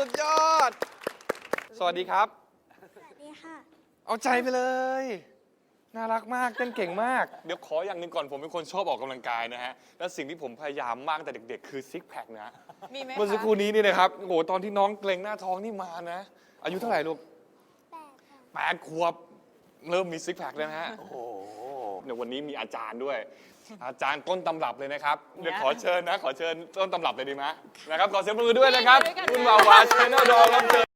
สุดยอด สวัสดีครับ สวัสดีค่ะ เอาใจไปเลย น่ารักมากเต้นเก่งมาก เดี๋ยวขออย่างหนึ่งก่อนผมเป็นคนชอบออกกำลังกายนะฮะ และสิ่งที่ผมพยายามมากตั้งแต่เด็ก ๆ คือซิกแพคนะ มีไหมเมื่อสักคะครู่นี้นี่นะครับ โอ้โห ตอนที่น้องเกรงหน้าท้องนี่มานะ อายุเท่าไหร่ลูกแปดค่ะ แปดขวบ เริ่มมีซิกแพคแล้วนะฮะ โอ้โห เดี๋ยววันนี้มีอาจารย์ด้วย อาจารย์ต้นตำรับเลยนะครับเดี๋ยวขอเชิญนะ ขอเชิญต้นตำรับเลยดีไหมนะครับขอเสียงปรบมือด้วยนะครับคุณวาวาชแนลดอครับเชิญ